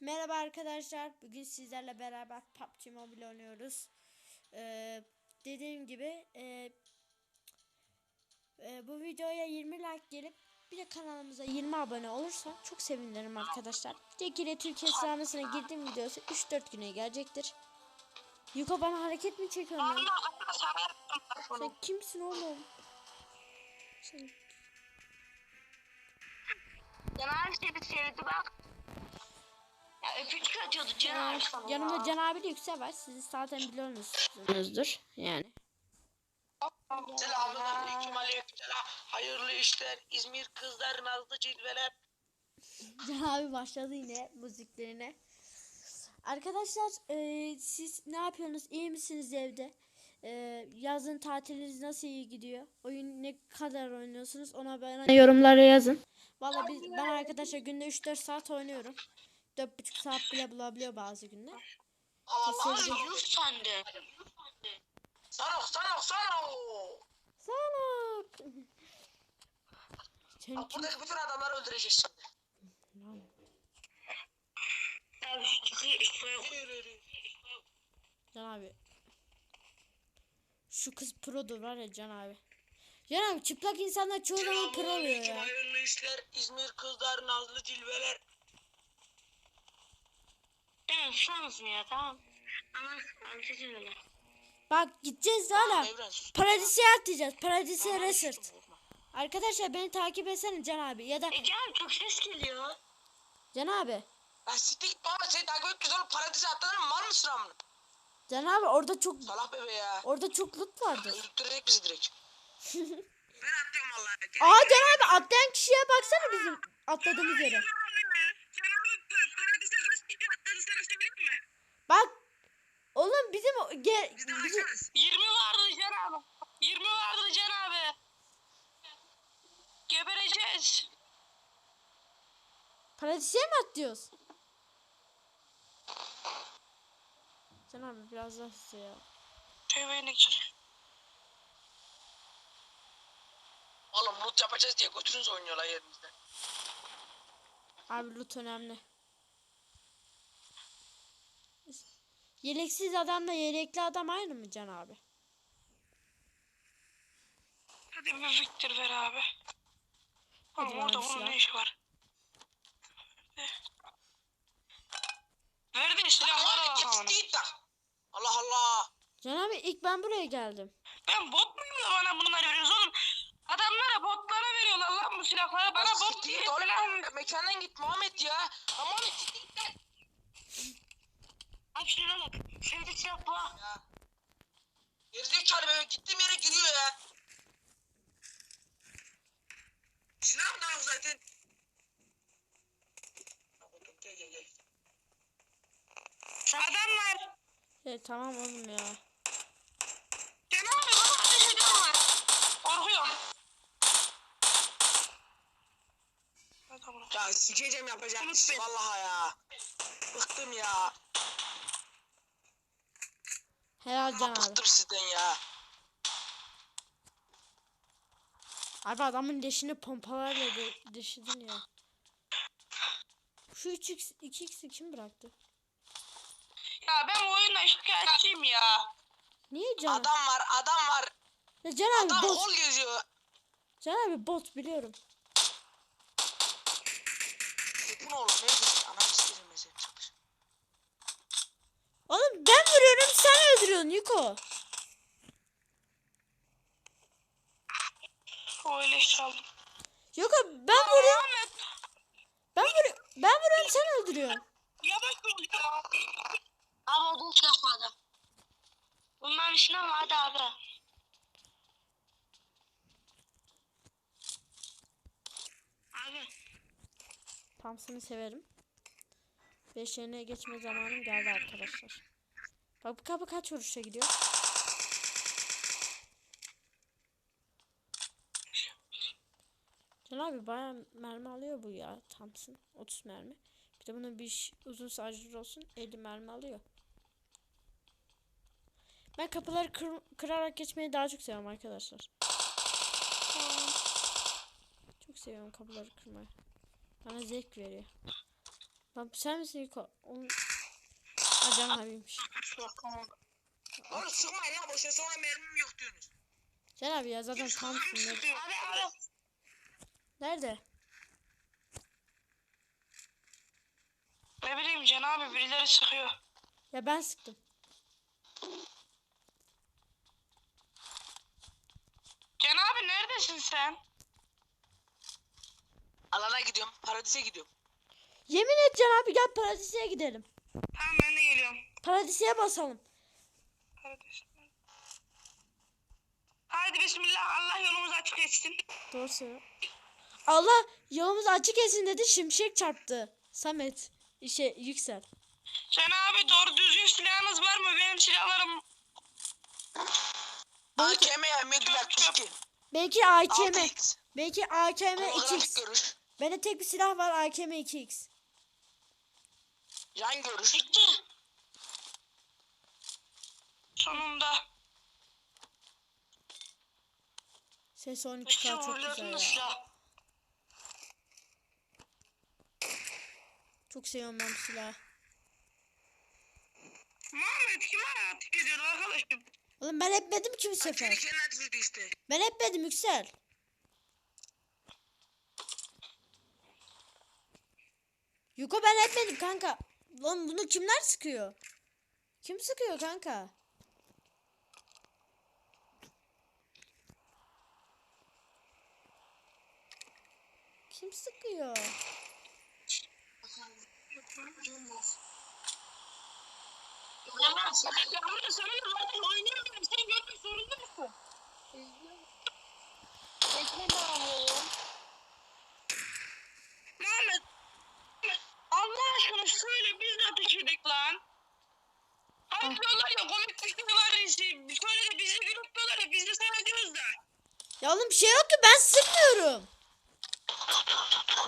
Merhaba arkadaşlar. Bugün sizlerle beraber PUBG Mobile oynuyoruz. Ee, dediğim gibi e, e, bu videoya 20 like gelip bir de kanalımıza 20 abone olursa çok sevinirim arkadaşlar. Tekile Türkiye sıramasına girdiğim videosu 3-4 güne gelecektir. Yuko bana hareket mi çekiyorsun? Sen kimsin oğlum? Sen Caner seni sevdi bak. Öpücük atıyordu Caner sana. Yanımda Can abi de Yüksel var. Sizi zaten biliyorsunuzdur. Yani. Selamünaleyküm aleykümselam. Hayırlı işler. İzmir kızlar nazlı cilveler. Can abi başladı yine müziklerine. Arkadaşlar e, siz ne yapıyorsunuz? İyi misiniz evde? E, yazın tatiliniz nasıl iyi gidiyor? Oyun ne kadar oynuyorsunuz? Ona bana yorumlara yazın. Valla ben arkadaşlar günde 3-4 saat oynuyorum. 4,5 saat bile bulabiliyor bazı günler. Allah. Yus sende. Sanok sanok sanok. Salak. Sen buradaki bütün adamları öldüreceğiz şimdi. Abi şu çıkıyor. Can abi. Şu kız produr var ya Can abi. Can abi çıplak insanlar çoğu zaman pro oluyor ya. Hayırlı işler. İzmir kızlar nazlı cilveler. Tamam şu mısın ya tamam. Ama anlatacağım öyle. Bak gideceğiz hala. Evren. Paradisiye atlayacağız. Paradisiye Aman resort. Arkadaşlar beni takip etsene Can abi. Ya da E Caner çok ses geliyor. Can abi. Lan siktir git baba seni takip etmiyoruz oğlum. Paradise atlanır var mısın amına? Can abi orada çok Salak bebe ya. orada çok loot vardır. Öldürecek bizi direkt. ben atlıyorum vallahi. Aa Can abi atlayan kişiye baksana bizim atladığımız yere. Bak. Oğlum bizim o- ge, bizim 20 vardı Can abi. 20 vardı Can abi. Gebereceğiz. paradisiye mi atlıyoruz? Can abi biraz daha hızlı ya. Tövbeyle gir. Oğlum loot yapacağız diye götürünüz oynuyorlar yerimizde. Abi loot önemli. Yeleksiz adamla yelekli adam aynı mı Can abi? Hadi bir Victor ver abi. Hadi Oğlum bana orada bunun ne işi var? Ver de silahlara Lan bakalım. git git tak. Allah Allah. Can abi ilk ben buraya geldim. Ben bot muyum da bana bunları veriyorsunuz oğlum? Adamlara botlara veriyorlar lan bu silahları. Bana bot diye git oğlum. Mekandan git Muhammed ya. Aman siktir git lan. Bak şuna bak. Sevdi silah bu. ha. Ya. Gerizekalı be gittiğim yere giriyor ya. Da yok zaten? Gel gel gel. Adam var. E, tamam oğlum ya. Sen abi bana ateş var. Korkuyorum. Ya sikeceğim iş. beni. Vallahi ya. Bıktım ya. Helal Can abi. Bıktım sizden ya. Abi adamın leşini pompalarla de deşidin ya. Şu 3x 2x'i kim bıraktı? Ya ben bu oyundan şikayetçiyim ya. Niye Can? Adam var adam var. Ya Can abi Adam bot. kol geziyor. Can abi bot biliyorum. Ne oğlum neydi? Oğlum ben vuruyorum sen öldürüyorsun Yuko. Öyle çaldım. Yuko ben vuruyorum. Ahmet Ben vuruyorum. Ben vuruyorum sen öldürüyorsun. yavaş ol ya. Abi odun silahmadı. Bunların işine hadi abi? Abi. Thompson'ı severim. 5 yerine geçme zamanım geldi arkadaşlar. Bak bu kapı kaç vuruşa gidiyor? Can abi baya mermi alıyor bu ya Thompson. 30 mermi. Bir de bunun bir uzun şarjör olsun 50 mermi alıyor. Ben kapıları kır- kırarak geçmeyi daha çok seviyorum arkadaşlar. Çok seviyorum kapıları kırmayı. Bana zevk veriyor. Lan sen misin Yuko? Onun... Acan abiymiş. Oğlum sıkmayın ya boşa sonra mermim yok diyorsunuz. Can abi ya zaten. Nerede? Abi abi. Nerede? Ne bileyim Can abi birileri sıkıyor. Ya ben sıktım. Can abi neredesin sen? Alana gidiyorum. Paradise gidiyorum. Yemin et Can abi gel Paradis'e gidelim. Tamam ben de geliyorum. Paradis'e basalım. Kardeşim. Haydi bismillah Allah yolumuzu açık etsin. Doğru söylüyor. Allah yolumuz açık etsin dedi şimşek çarptı. Samet. İşe yüksel. Can abi doğru düzgün silahınız var mı? Benim silahlarım AKM ya Midler 2. Belki AKM. 6x. Belki AKM Holografik 2x. görüş. Bende tek bir silah var AKM 2x. Yan görüş. bitti. Sonunda. Ses 12 İşte çok güzel ya. silah. Çok seviyorum ben bu silahı. Muhammed kime atık ediyor arkadaşım? Oğlum ben etmedim ki bu sefer. Ben etmedim yüksel. Yuko ben etmedim kanka. Lan bunu kimler sıkıyor? Kim sıkıyor kanka? Kim sıkıyor? Sen görmek zorunda mısın? Muhammed. Edik lan. Hani diyorlar ya komik bir şey var işte. Şöyle de bizi gülüp diyorlar ya biz de sana diyoruz da. Ya oğlum bir şey yok ki ben sıkmıyorum.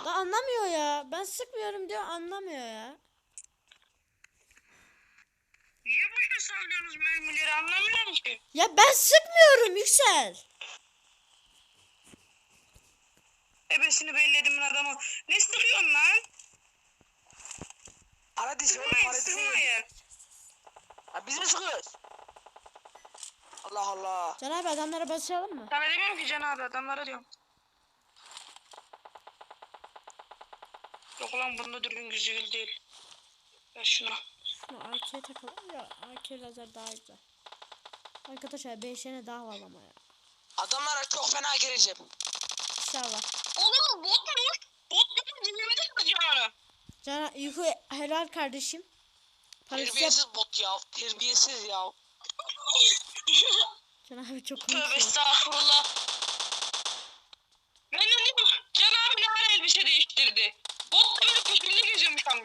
Da anlamıyor ya. Ben sıkmıyorum diyor anlamıyor ya. Niye boşuna sallıyorsunuz mermileri anlamıyorum ki. Ya ben sıkmıyorum Yüksel. Ebesini belledim adamı. Ne sıkıyorsun lan? Paradis Paradis'e gidiyorum. sıkmayın. Ha biz mi sıkıyoruz? Allah Allah. Can abi adamlara basalım mı? Sana demiyorum ki Can abi adamlara diyorum. Yok lan bunda dürbün güzel değil. Ver şunu. Şunu AK'ye takalım ya. AK lazer daha güzel. Arkadaşlar 5 tane daha var ama ya. Adamlara çok fena gireceğim. İnşallah. Oğlum botmuş. Bot dedim dinlemedin mi Can'ı? Can Yuko helal kardeşim. Paris yap. Terbiyesiz bot ya. Terbiyesiz ya. Can abi çok Tövbe komik. estağfurullah. Ben de diyorum Can abi ne ara elbise değiştirdi. Bot da böyle peşinde geziyormuş ama.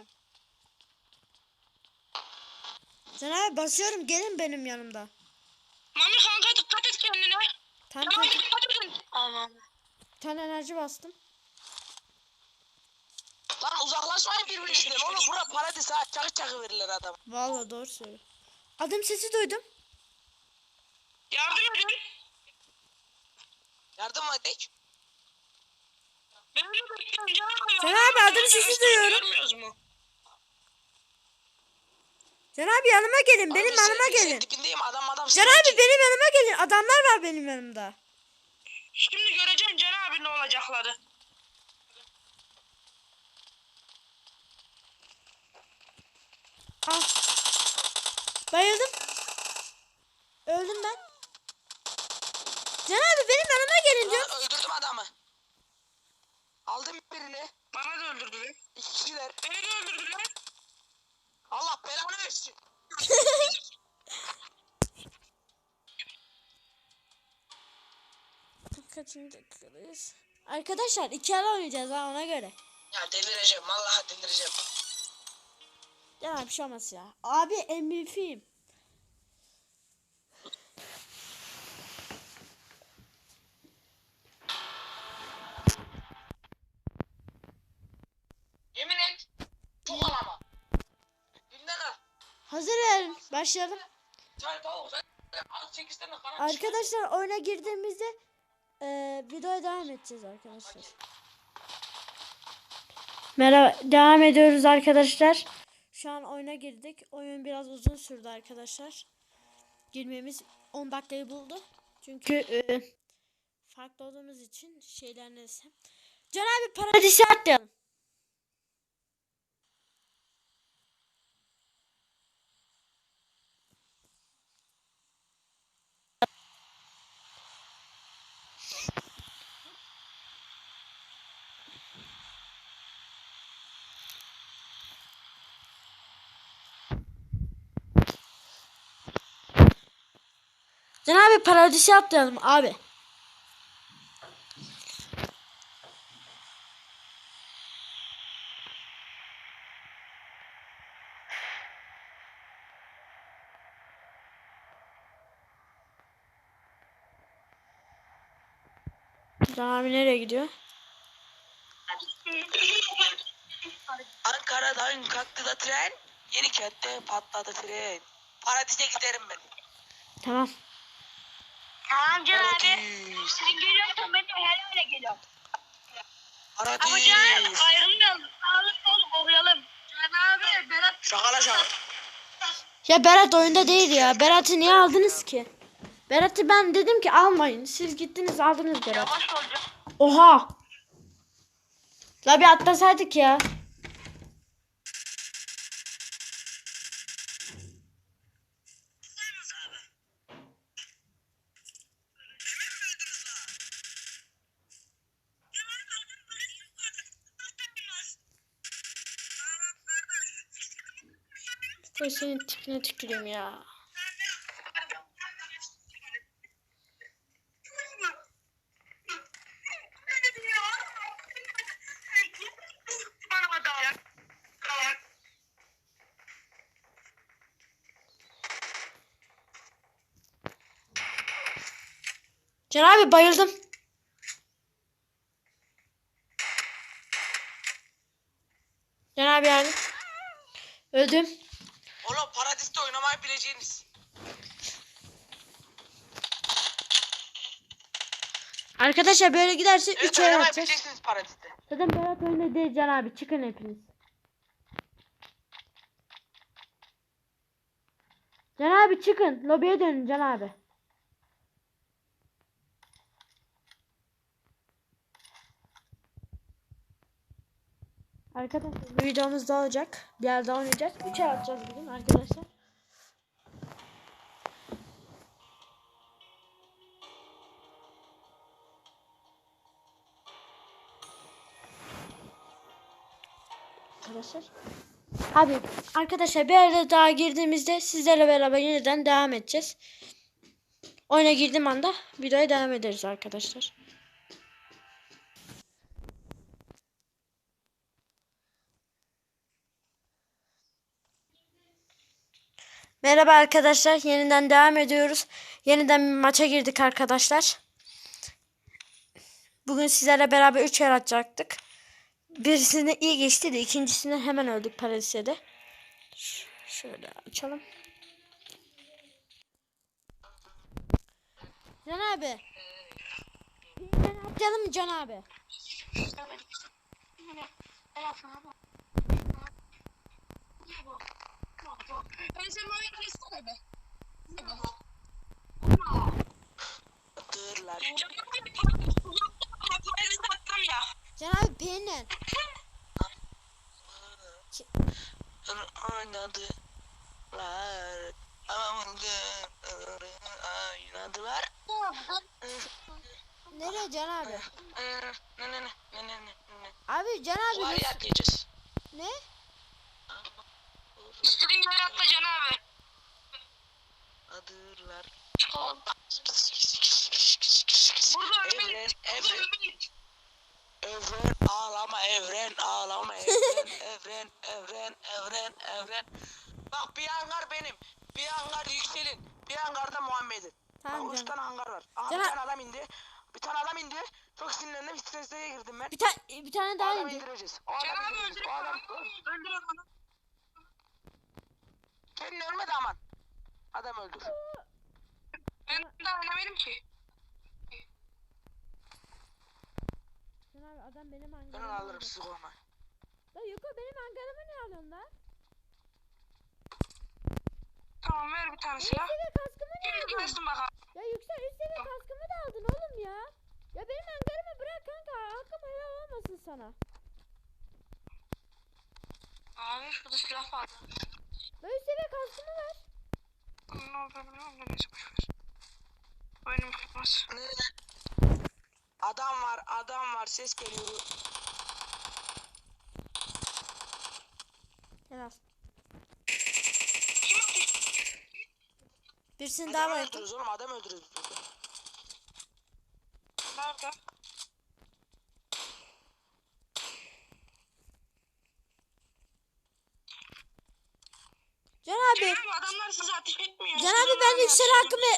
Can abi basıyorum gelin benim yanımda. Mami kanka dikkat et kendine. Tam Can abi tam dikkat edin. Aman. bir tane enerji bastım. Lan uzaklaşmayın birbirinizden. Oğlum bura paradis ha. Çakı çakı verirler adam. Vallahi doğru söylüyor. Adım sesi duydum. Yardım edin. Yardım edik. Böyle bekliyorum Can abi. Can abi, adım sesi duyuyorum. Görmüyoruz mu? Can abi yanıma gelin. Benim Oğlum, yanıma sen- sen gelin. Dibindeyim adam adam. Can abi ki. benim yanıma gelin. Adamlar var benim yanımda. Şimdi göreceksin Can abi ne olacakları. Al. Bayıldım. Öldüm ben. Can abi benim yanıma gelin diyor. Lan öldürdüm adamı. Aldım birini. Bana da öldürdüler. İki kişiler. Beni de öldürdüler. Allah belanı versin. Kaçıncı dakikadayız? Arkadaşlar iki ara oynayacağız ha ona göre. Ya delireceğim. Vallahi delireceğim. Ya bir şey olmaz ya. Abi MVP'yim. Yemin et. Çok al ama. Dinlen al. Hazır verin. Başlayalım. Arkadaşlar oyuna girdiğimizde e, videoya devam edeceğiz arkadaşlar. Merhaba, devam ediyoruz arkadaşlar. Şu an oyuna girdik. Oyun biraz uzun sürdü arkadaşlar. Girmemiz 10 dakikayı buldu. Çünkü e, farklı olduğumuz için şeyler neyse. Can abi paradisi atlayalım. Can abi paradisi atlayalım abi. Abi nereye gidiyor? Ankara'dan kalktı da tren. Yeni kentte patladı tren. Paradise giderim ben. Tamam. Tamam Can abi. Paradis. Sen geliyorsan ben de yere geliyorum. Ama. Can ayrılmayalım. Sağlık sol koruyalım. Can abi Berat Şakala şaka. Ya Berat oyunda değil ya. Berat'ı niye aldınız ki? Berat'ı ben dedim ki almayın. Siz gittiniz aldınız Berat. yavaş olacak. Oha. La bir atlasaydık ya. Koy senin tipine tüküreyim ya. Can abi bayıldım. Can abi yani. Öldüm. Bileceğiniz. Arkadaşlar böyle giderse Evet 3 el oynamayı atacağız. Paradis'te. Zaten Berat oyunda değil Can abi. Çıkın hepiniz. Can abi çıkın. Lobiye dönün Can abi. Arkadaşlar bu videomuz da olacak. Bir yerde oynayacağız. 3 el atacağız bugün arkadaşlar. Arkadaşlar. Abi arkadaşlar bir arada daha girdiğimizde sizlerle beraber yeniden devam edeceğiz. Oyuna girdiğim anda videoya devam ederiz arkadaşlar. Merhaba arkadaşlar. Yeniden devam ediyoruz. Yeniden maça girdik arkadaşlar. Bugün sizlerle beraber 3 yer atacaktık. Birisinde iyi geçti de ikincisinde hemen öldük Paris'te. Ş- Şöyle açalım. Can abi. Bir atlayalım mı Can abi? Dırlar. Can abi Paradis'te atlam ya. Can abi beğenin. Oynadılar. Oynadılar. Nereye Can abi? Ne ne ne ne ne ne. Abi Can abi Var nasıl- ya atlayacağız. ne? İstediğin yere atla Can abi. Adırlar. Burada Evren, ölmeyin. evren, Ölmeyin. evren, ağlama evren, ağlama evren, evren, evren, evren, evren. Bak bir hangar benim, bir hangar yükselin, bir hangar da Muhammed'in. Tamam Bak üç tane hangar var. Aha bir tane adam indi. Bir tane adam indi. Çok sinirlendim, strese girdim ben. Bir tane bir tane O daha adamı indi. indireceğiz. O adamı abi indireceğiz. öldürün O adam... Öldürün onu. Kendin ölmedi aman. Adam öldür. Ben daha oynamadım ki. Can abi adam benim Ben hangarıma onu alırım aldı. siz korkma. La Yuko benim hangarımı ne alıyorsun lan? Tamam ver bir tane Üst silah. seviye kaskımı ne aldın? gelsin bakalım. Ya yüksel üst seviye kaskımı da aldın oğlum ya. Ya benim hangarımı bırak kanka. Hakkım helal olmasın sana. Abi şurada silah var. La üst seviye kaskımı ver. Ne oldu bilmiyorum da neyse boşver. Oyunum. Ne? Adam var, adam var. Ses geliyor. Helal. Birisini daha Adam öldürürüz oğlum, adam öldürürüz. Nerede? Can abi. Abi adamlar size ateş etmiyor. Can abi ben yüksel hakkımı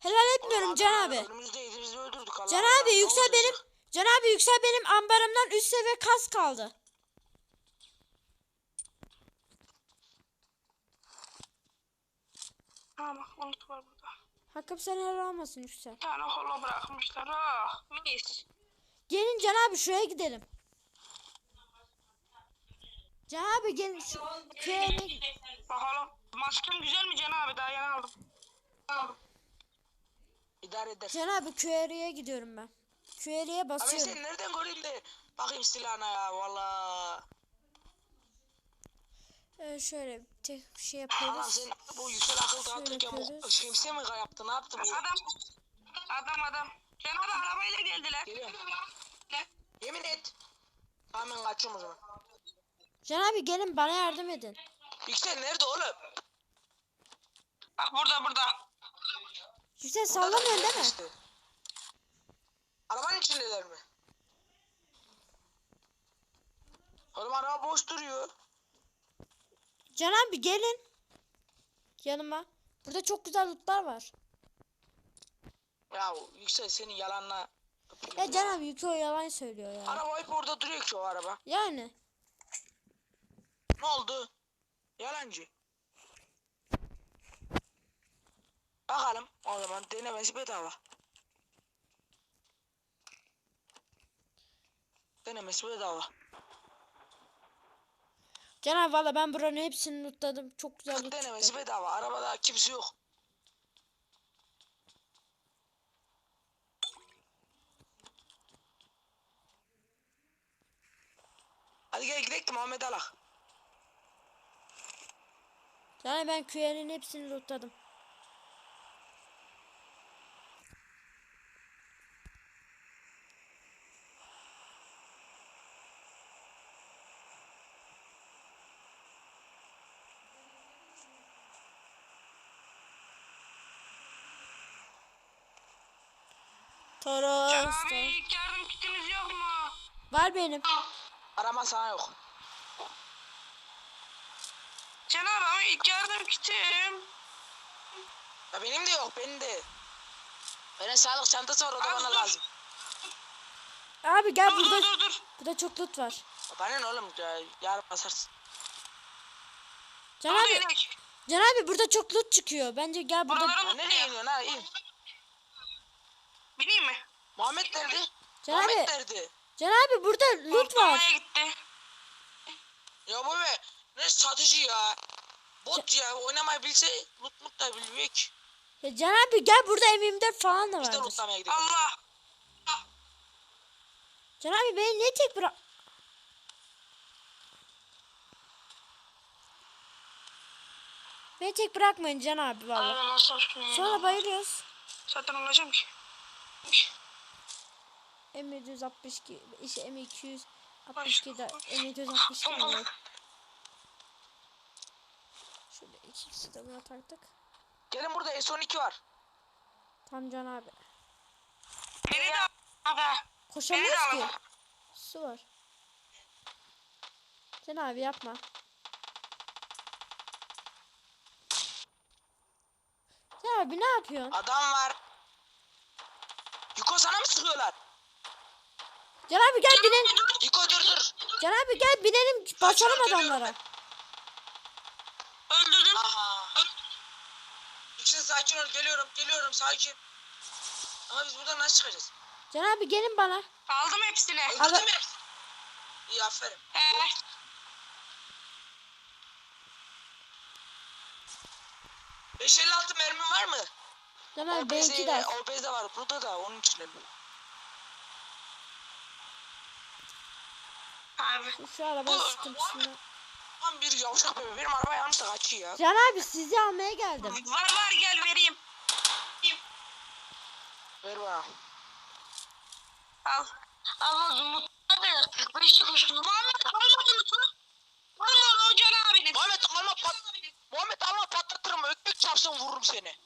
helal etmiyorum Can abi. Önümüzdeydi, bizi öldürdük Allah Can Allah. abi Ne yüksel olacak? benim Can abi yüksel benim ambarımdan üst seviye kas kaldı. Bak unut var burada. Hakkım sen helal olmasın yüksel. Bir tane holo bırakmışlar. Ah mis. Gelin Can abi şuraya gidelim. Can abi gelin şu köye ne- Bakalım. Maskem güzel mi Can abi? Daha yeni aldım. Aldım. İdare eder. Can abi köye gidiyorum ben. Abi basıyorum. sen nereden göreyim de bakayım silahına ya valla. Ee, şöyle tek şey yapıyoruz. sen bu yüksel akıl dağıtırken bu şemsiye mi yaptı ne yaptı bu? Adam. Adam adam. Can abi arabayla geldiler. Geliyorum. Yemin et. Tamam ben kaçıyorum o zaman. Can abi gelin bana yardım edin. Yüksel nerede oğlum? Bak burada burada. Yüksel sallamıyorsun değil mi? işte. Arabanın içindeler mi? Oğlum araba boş duruyor. Can abi gelin. Yanıma. Burada çok güzel lootlar var. Ya Yüksel senin yalanla. Ya Can abi Yüksel yalan söylüyor ya. Araba hep orada duruyor ki o araba. Yani. Ne oldu? Yalancı. Bakalım o zaman denemesi bedava. Denemesi bedava. Can abi valla ben buranın hepsini lootladım. Çok güzel loot Denemesi bedava. Arabada kimse yok. Hadi gel gidelim Muhammed Alak. Can abi ben köylerin hepsini lootladım. Can Toros. abi ilk yardım kitimiz yok mu? Var benim. Arama sana yok. Can abi ama ilk yardım kitim. Ya benim de yok benim de. Benim sağlık çantası var o da Az bana dur. lazım. Abi gel Dur dur burada. dur dur. Burada çok loot var. Bana ne oğlum ya, yarın basarsın. Can Dur abi, inek. Can abi burada çok loot çıkıyor. Bence gel burada. Buralara Ya nereye iniyorsun ha in. Bineyim mi? Muhammed nerede? Can Muhammed abi, nerede? Can abi burada loot Ortamaya var. gitti. Ya bu be ne satıcı ya. Bot ya oynamayı bilse loot mut da bilmiyor ki. Ya Can abi gel burada M24 falan da Biz de vardır. lootlamaya gidelim. Allah. Can abi beni niye tek bırak... Beni tek bırakmayın Can abi valla. Abi nasıl olsun? Sonra bayılıyoruz. Zaten olacağım ki. M762, işte M262 de M762 mi? Şöyle ikisi de buna taktık. Gelin burada S12 var. Tam Can abi. Beni de abi. Koşamıyoruz Beni de ki. Su var. Can abi yapma. Can abi ne yapıyorsun? Adam var. Yuko sana mı sıkıyorlar? Can abi gel binelim. Yuko dur dur. Can abi gel binelim basalım adamlara. Öldürdüm. Yüksel sakin ol geliyorum geliyorum sakin. Ama biz buradan nasıl çıkacağız? Can abi gelin bana. Aldım hepsini. Öldürdün mü? İyi aferin. He. Beş elli altı mermin var mı? Can O benimki de. o bezde var. Burada da onun için. Abi. Şu araba sıkıntısında. Tam bir yavşak bebe. Benim araba yanlış da kaçıyor. Can abi sizi almaya geldim. Var var gel vereyim. Ver bana. Al. Al o mutlu da 45 kuruş. Muhammed alma bunu. Alma Can abinin. Muhammed alma pat. Muhammed alma patlatırım. Ökmek çarpsın vururum seni.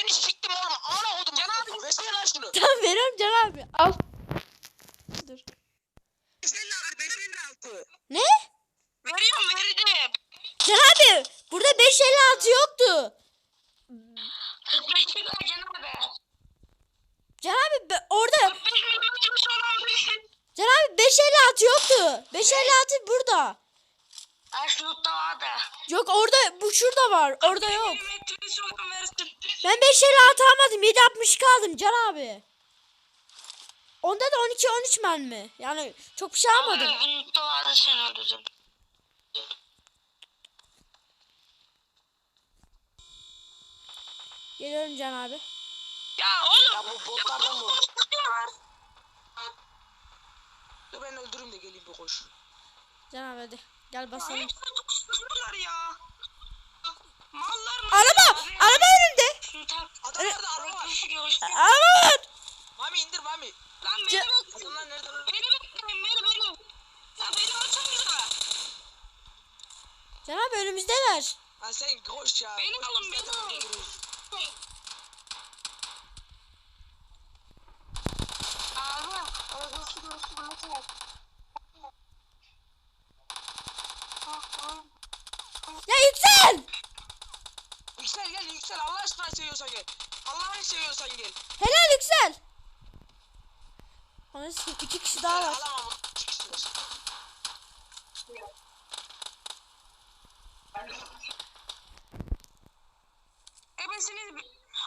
Seni siktim oğlum. Ana oldum. Can abi. Versene lan şunu. Tamam veriyorum Can abi. Al. Dur. Altı. Beş elli altı. Ne? Veriyorum verdim. Can abi burada 556 yoktu. 45 lira Can abi. Can abi be- orada 45 milyon çıkmış olan birisi. Can abi 556 yoktu. 556 burada. Aşnutta. Yok orada bu şurada var. Orada yok. Metresi olan versin. Ben 556 almadım. 762 aldım Can abi. Onda da 12 13 mermi. Yani çok bir şey almadım. Unutta vardı sen öldürdün. Geliyorum Can abi. Ya oğlum. Ya bu botlardan bu. Dur ben öldüreyim de geleyim bir koş. Can abi hadi. Gel basalım. Hep ya. Mallar mı? Araba! Araba tak. Adam nerede araba var? Araba. Mami indir Mami. Lan beni Ce- bekleyin. Adamlar nerede? Beni bekleyin beni beni. Ya beni. Can abi önümüzdeler. Ha sen koş ya. Beni Koş, alın, biz beni zaten alın. gidiyoruz. Abi. Arabası görüşte bana tak. Ya yüksel. Yüksel gel yüksel Allah aşkına seviyorsan gel. Allah'ını seviyorsan gel. Helal yüksel. Anasını iki kişi daha var. Alamam bunu. İki kişiler. Ebesini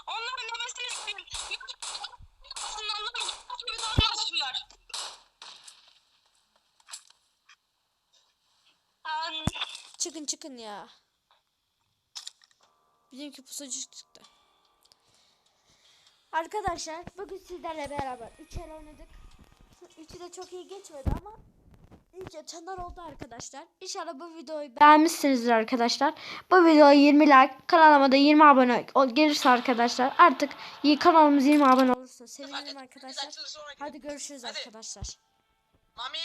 onların ebesini aslında onların gibi davranmasınlar. An Çıkın çıkın ya. Bizimki pusucu çıktı. Arkadaşlar bugün sizlerle beraber 3 el oynadık. Üçü de çok iyi geçmedi ama ilk açanlar oldu arkadaşlar. İnşallah bu videoyu beğenmişsinizdir arkadaşlar. Bu videoya 20 like, kanalıma da 20 abone gelirse arkadaşlar artık iyi kanalımız 20 abone olursa sevinirim arkadaşlar. Hadi görüşürüz Hadi. arkadaşlar. Mami